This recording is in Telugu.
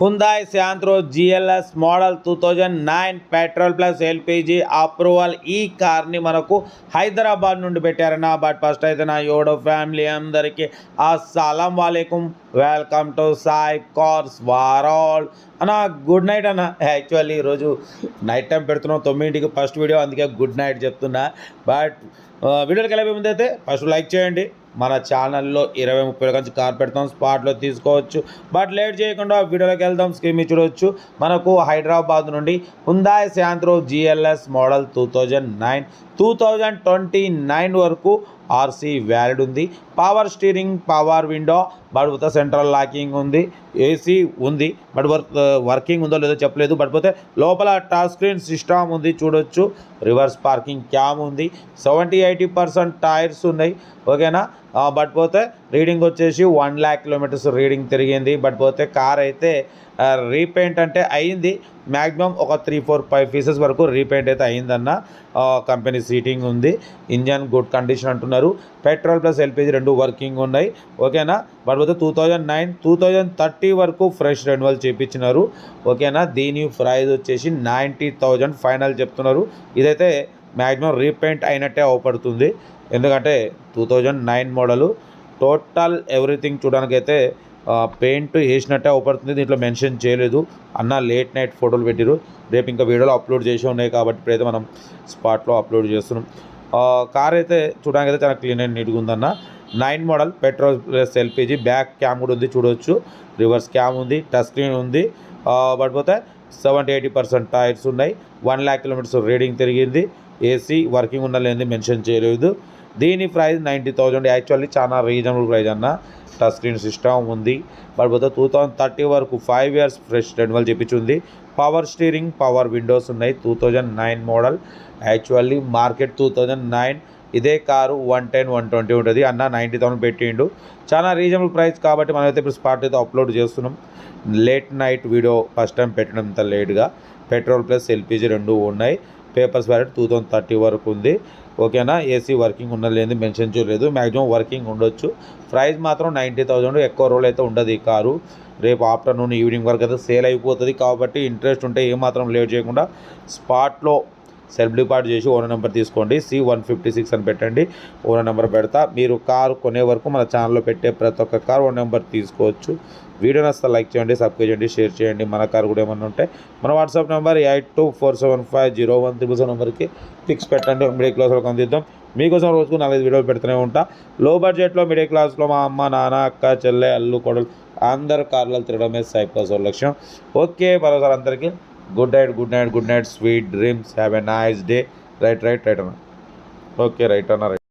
Hyundai Santro GLS model two thousand nine petrol plus LPG approval ఈ కార్ని మనకు హైదరాబాద్ నుండి పెట్టారన్న బట్ ఫస్ట్ అయితే నా యోడో ఫ్యామిలీ అందరికీ అస్సలం వాలేకుం. వెల్కమ్ టు సాయి కార్స్ వారాల్ అన్న గుడ్ నైట్ అన్న. యాక్చువల్లీ ఈరోజు నైట్ టైం పెడుతున్నాం. తొమ్మిదింటికి ఫస్ట్ వీడియో అందుకే గుడ్ నైట్ చెప్తున్నా. బట్ వీడియోకి వెళ్ళే ముందు అయితే ఫస్ట్ లైక్ చేయండి. మన ఛానల్లో ఇరవై ముప్పై నుంచి కార్ పెడతాం స్పాట్లో తీసుకోవచ్చు. బట్ లేట్ చేయకుండా వీడియోలోకి వెళ్దాం స్క్రీన్ చూడవచ్చు మనకు హైదరాబాద్ నుండి Hyundai Santro GLS model two thousand nine two thousand twenty nine వరకు ఆర్సీ వ్యాలిడ్ ఉంది. Power steering power window but with central locking ఉంది. ఏసీ ఉంది బట్ వర్క్ వర్కింగ్ ఉందో లేదో చెప్పలేదు. బట్ పోతే లోపల టచ్ స్క్రీన్ సిస్టమ్ ఉంది చూడొచ్చు. రివర్స్ పార్కింగ్ క్యామ్ ఉంది. సెవెంటీ ఎయిటీ పర్సెంట్ టైర్స్ ఉన్నాయి. ఓకేనా బట్ పోతే రీడింగ్ వచ్చేసి వన్ ల్యాక్ కిలోమీటర్స్ రీడింగ్ తిరిగింది. బట్ పోతే కార్ అయితే రీపెయింట్ అంటే అయింది. మ్యాక్సిమం ఒక త్రీ ఫోర్ ఫైవ్ పీసెస్ వరకు రీపెయింట్ అయితే అయిందన్న కంపెనీ సీటింగ్ ఉంది. ఇంజన్ గుడ్ కండిషన్ అంటున్నారు. పెట్రోల్ ప్లస్ ఎల్పిజి రెండు వర్కింగ్ ఉన్నాయి. ఓకేనా బట్ పోతే two thousand nine two thousand thirty వరకు ఫ్రెష్ రెన్యువల్ చేయించినారు ఓకేనా దీని ప్రైజ్ వచ్చేసి నైంటీ థౌజండ్ ఫైనల్ చెప్తున్నారు. ఇదైతే మ్యాక్సిమం రీపెయింట్ అయినట్టే అవపడుతుంది. ఎందుకంటే two thousand nine model total everything చూడడానికైతే paint వేసినట్టే అవపడుతుంది. దీంట్లో మెన్షన్ చేయలేదు. అన్న లేట్ నైట్ ఫోటోలు పెట్టిరు. రేపు ఇంకా వీడియోలో అప్లోడ్ చేసి ఉన్నాయి కాబట్టి ఇప్పుడైతే మనం స్పాట్లో అప్లోడ్ చేస్తున్నాం. కార్ అయితే చూడడానికి అయితే చాలా క్లీన్ అండ్ నీట్గా ఉందన్న. Nine model petrol plus LPG. Back cam కూడా ఉంది చూడవచ్చు రివర్స్ క్యామ్ ఉంది టచ్ స్క్రీన్ ఉంది. పడిపోతే సెవెంటీ ఎయిటీ పర్సెంట్ టైర్స్ ఉన్నాయి. వన్ ల్యాక్ కిలోమీటర్స్ రీడింగ్ తిరిగింది. ఏసీ వర్కింగ్ ఉండలేని మెన్షన్ చేయలేదు. దీని ప్రైస్ నైంటీ థౌజండ్ యాక్చువల్లీ చాలా రీజనబుల్ ప్రైస్ అన్న. టచ్ స్క్రీన్ సిస్టమ్ ఉంది. బట్ పోతే టూ థౌజండ్ థర్టీ వరకు ఫైవ్ ఇయర్స్ ఫ్రెష్ రెన్యువల్ చెప్పించింది పవర్ స్టీరింగ్ పవర్ విండోస్ ఉన్నాయి. Two thousand nine model actually market two thousand nine ఇదే car one ten one twenty ఉంటుంది. అన్న నైంటీ థౌసండ్ పెట్టిండు. చాలా రీజనబుల్ ప్రైస్ కాబట్టి మనమైతే ఇప్పుడు స్పాట్ అయితే అప్లోడ్ చేస్తున్నాం. Late night video first time పెట్టడం ఇంత లేట్గా పెట్రోల్ ప్లస్ ఎల్పిజి రెండు ఉన్నాయి. Papers valid two thousand thirty వరకు ఉంది. ఓకేనా ఏసీ వర్కింగ్ ఉండలేదు మెన్షన్ చేయలేదు. మ్యాక్సిమం వర్కింగ్ ఉండొచ్చు. ప్రైస్ మాత్రం నైంటీ థౌజండ్ ఎక్కువ రోజులు అయితే ఉండదు ఈ కారు. రేపు ఆఫ్టర్నూన్ ఈవినింగ్ వరకు అయితే సేల్ అయిపోతుంది కాబట్టి ఇంట్రెస్ట్ ఉంటే ఏమాత్రం లేట్ చేయకుండా స్పాట్లో సెల్ఫ్ డిపార్ట్ చేసి ఓనర్ నెంబర్ తీసుకోండి. సి వన్ ఫిఫ్టీ సిక్స్ అని పెట్టండి. ఓనర్ నెంబర్ పెడతా. మీరు కారు కొనే వరకు మన ఛానల్లో పెట్టే ప్రతి ఒక్క కార్ ఓనర్ నెంబర్ తీసుకోవచ్చు. వీడియో నచ్చితే లైక్ చేయండి సబ్స్క్రైబ్ చేయండి షేర్ చేయండి. మన కారు కూడా ఏమన్నా ఉంటే మన WhatsApp number eight two four seven five zero one triple seven నెంబర్కి ఫిక్స్ పెట్టండి. మిడిల్ క్లాస్లో అందిద్దాం మీకోసం రోజుకు నాలుగైదు వీడియోలు పెడుతూనే ఉంటా. లో బడ్జెట్లో మిడిల్ క్లాస్లో మా అమ్మ నాన్న అక్క చెల్లె అల్లు కొడలు అందరు కార్లలో తిరగడమే సైప్లస్ లక్ష్యం. ఓకే మరోసారి అందరికీ good night good night good night sweet dreams have a nice day right right right అన్న ఓకే రైట్ అన్న రైట్